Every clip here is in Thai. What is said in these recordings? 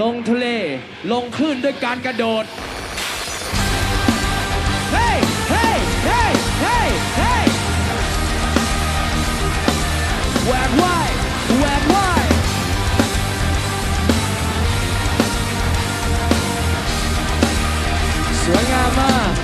ลงทะเล ลงคลื่นด้วยการกระโดด เฮ้ยเฮ้ยเฮ้ยเฮ้ยเฮ้ยแหวกว่ายแหวกว่ายสวยงามมาก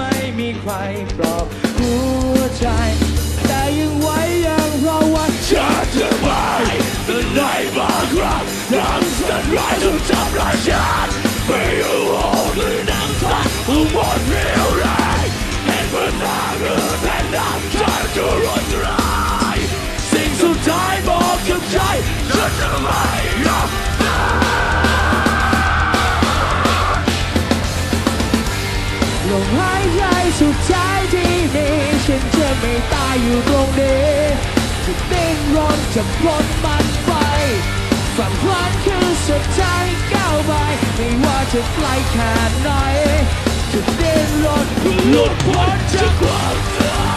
ไม่มีใครปลอบหัวใจ แต่ยังไว้ยังรอวันฉันจะไม่แต่ในบางครั้งนั้งสันร้ายจนทำร้ายฉันไม่รู้โอ้หรือนังสันผู้หมดเรี่ยวแรงแห็นเพื่อน ลมหายใจสุดท้ายที่มีฉันจะไม่ตายอยู่ตรงนี้จะดิ้นรนจะพ้นมันไปฝันฝันคือสุดท้ายก้าวไปไม่ว่าจะไกลแค่ไหนจะดิ้นรนหลุดพ้นจากความตาย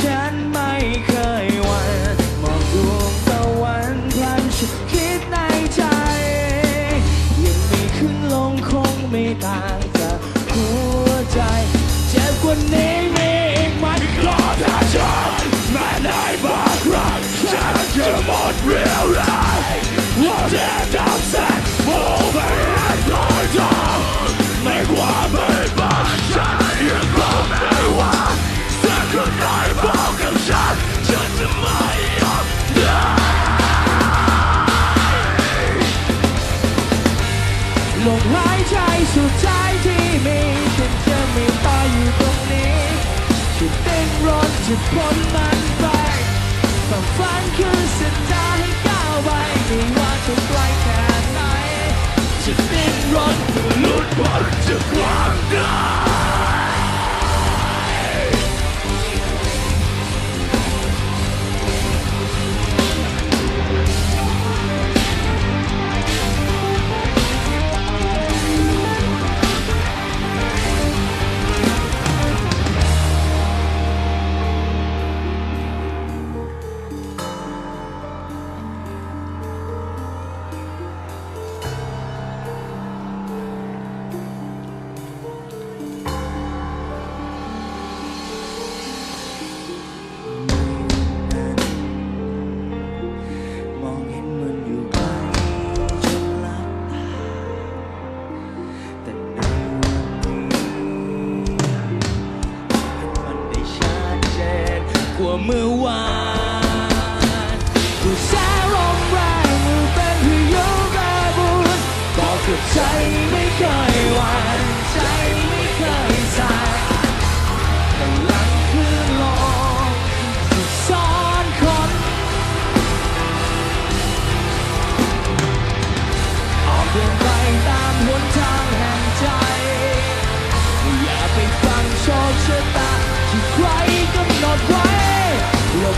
ฉันไม่เคยหวั่นมองดวงตะวันพลันฉันคิดในใจ ยังมีขึ้นลงคงไม่ต่างจากหัวใจเจ็บกว่านี้มีอีกไหมรอถ้าฉันแม้ในบางครั้งฉันจะหมดเรี่ยวแรงว่าจะทำแสนโมไปให้ลอย ลมหายใจสุดท้ายที่มีฉันจะไม่ตายอยู่ตรงนี้จะเต้นรนจะพ้นมันไปฝันฝันคือเส้นทางให้ก้าวไปไม่ว่าจะไกลแค่ไหนจะเต้นรนหลุดพ้นจากความตา เมื่อวานผู้แสลมแรงมือเป็นพายุระบุนบอกกับใจ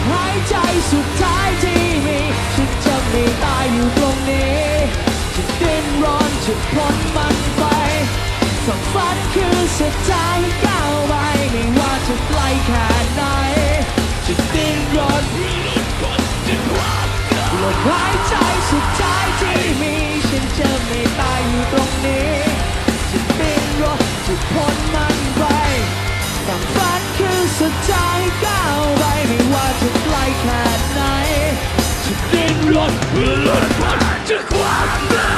หายใจสุดท้ายที่มี ฉันจะไม่ตายอยู่ตรงนี้ จะดิ้นรนจะพ้นมันไปความฝันคือสุดท้ายก้าวไปไม่ว่าจะไกลแค่ไหน จะดิ้นรนลมหายใจสุดท้าย ดิ้นรนหลุดพ้นจากความตา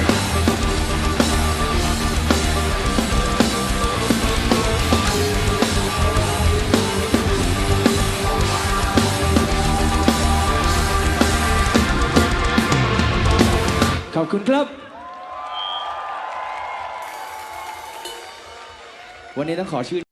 ยขอบคุณครับ วันนี้ต้องขอชื่น